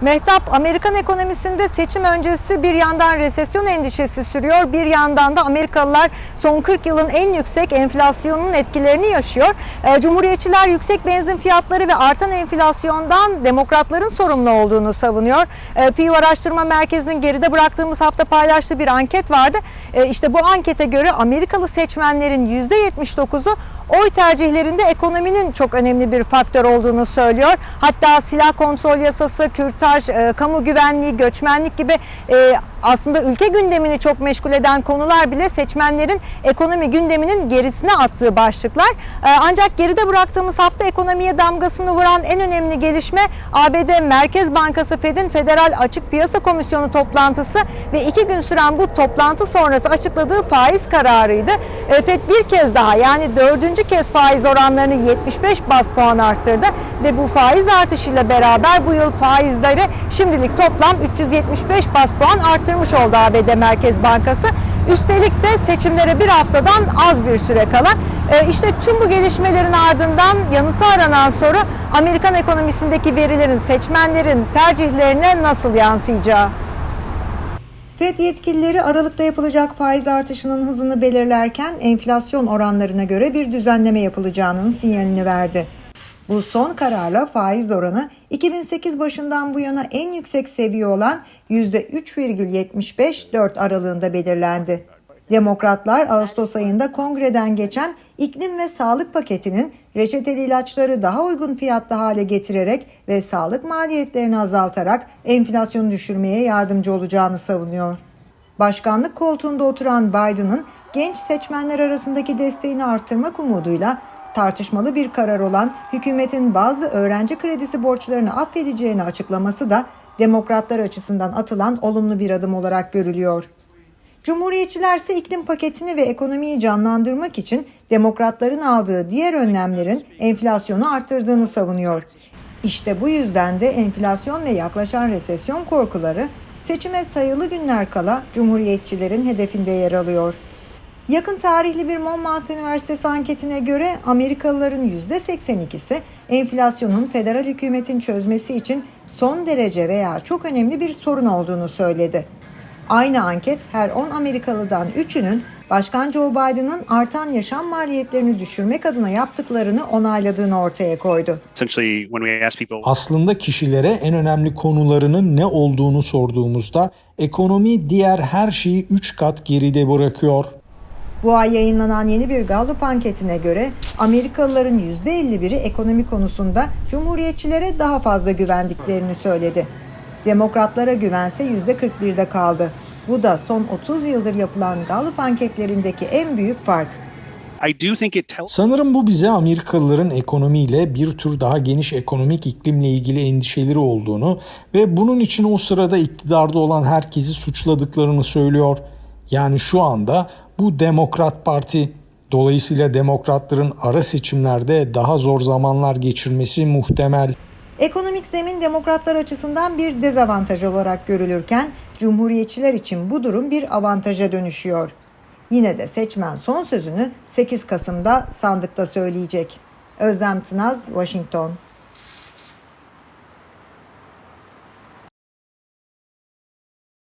Mehtap, Amerikan ekonomisinde seçim öncesi bir yandan resesyon endişesi sürüyor, bir yandan da Amerikalılar son 40 yılın en yüksek enflasyonunun etkilerini yaşıyor. Ee, Cumhuriyetçiler yüksek benzin fiyatları ve artan enflasyondan demokratların sorumlu olduğunu savunuyor. Ee, Pew Araştırma Merkezi'nin geride bıraktığımız hafta paylaştığı bir anket vardı. Ee, İşte bu ankete göre Amerikalı seçmenlerin %79'u oy tercihlerinde ekonominin çok önemli bir faktör olduğunu söylüyor. Hatta silah kontrol yasası, e, kamu güvenliği, göçmenlik gibi e, aslında ülke gündemini çok meşgul eden konular bile seçmenlerin ekonomi gündeminin gerisine attığı başlıklar. E, ancak geride bıraktığımız hafta ekonomiye damgasını vuran en önemli gelişme ABD Merkez Bankası Fed'in Federal Açık Piyasa Komisyonu toplantısı ve iki gün süren bu toplantı sonrası açıkladığı faiz kararıydı. E, Fed bir kez daha yani dördüncü kez faiz oranlarını 75 bas puan arttırdı ve bu faiz artışıyla beraber bu yıl faizleri şimdilik toplam 375 bas puan arttırmış oldu ABD Merkez Bankası. Üstelik de seçimlere bir haftadan az bir süre kala. E, işte tüm bu gelişmelerin ardından yanıtı aranan soru Amerikan ekonomisindeki verilerin seçmenlerin tercihlerine nasıl yansıyacağı. FED yetkilileri Aralık'ta yapılacak faiz artışının hızını belirlerken enflasyon oranlarına göre bir düzenleme yapılacağının sinyalini verdi. Bu son kararla faiz oranı 2008 başından bu yana en yüksek seviye olan %3,75-4 aralığında belirlendi. Demokratlar Ağustos ayında kongreden geçen iklim ve sağlık paketinin reçeteli ilaçları daha uygun fiyatlı hale getirerek ve sağlık maliyetlerini azaltarak enflasyonu düşürmeye yardımcı olacağını savunuyor. Başkanlık koltuğunda oturan Biden'ın genç seçmenler arasındaki desteğini artırmak umuduyla tartışmalı bir karar olan hükümetin bazı öğrenci kredisi borçlarını affedeceğini açıklaması da demokratlar açısından atılan olumlu bir adım olarak görülüyor. Cumhuriyetçiler ise iklim paketini ve ekonomiyi canlandırmak için demokratların aldığı diğer önlemlerin enflasyonu arttırdığını savunuyor. İşte bu yüzden de enflasyon ve yaklaşan resesyon korkuları seçime sayılı günler kala Cumhuriyetçilerin hedefinde yer alıyor. Yakın tarihli bir Monmouth Üniversitesi anketine göre Amerikalıların %82'si enflasyonun federal hükümetin çözmesi için son derece veya çok önemli bir sorun olduğunu söyledi. Aynı anket her 10 Amerikalıdan 3'ünün Başkan Joe Biden'ın artan yaşam maliyetlerini düşürmek adına yaptıklarını onayladığını ortaya koydu. Aslında kişilere en önemli konularının ne olduğunu sorduğumuzda ekonomi diğer her şeyi 3 kat geride bırakıyor. Bu ay yayınlanan yeni bir Gallup anketine göre Amerikalıların %51'i ekonomi konusunda Cumhuriyetçilere daha fazla güvendiklerini söyledi. Demokratlara güvense %41'de kaldı. Bu da son 30 yıldır yapılan Gallup anketlerindeki en büyük fark. Sanırım bu bize Amerikalıların ekonomiyle bir tür daha geniş ekonomik iklimle ilgili endişeleri olduğunu ve bunun için o sırada iktidarda olan herkesi suçladıklarını söylüyor. Yani şu anda bu Demokrat Parti dolayısıyla demokratların ara seçimlerde daha zor zamanlar geçirmesi muhtemel. Ekonomik zemin demokratlar açısından bir dezavantaj olarak görülürken cumhuriyetçiler için bu durum bir avantaja dönüşüyor. Yine de seçmen son sözünü 8 Kasım'da sandıkta söyleyecek. Özlem Tınaz, Washington.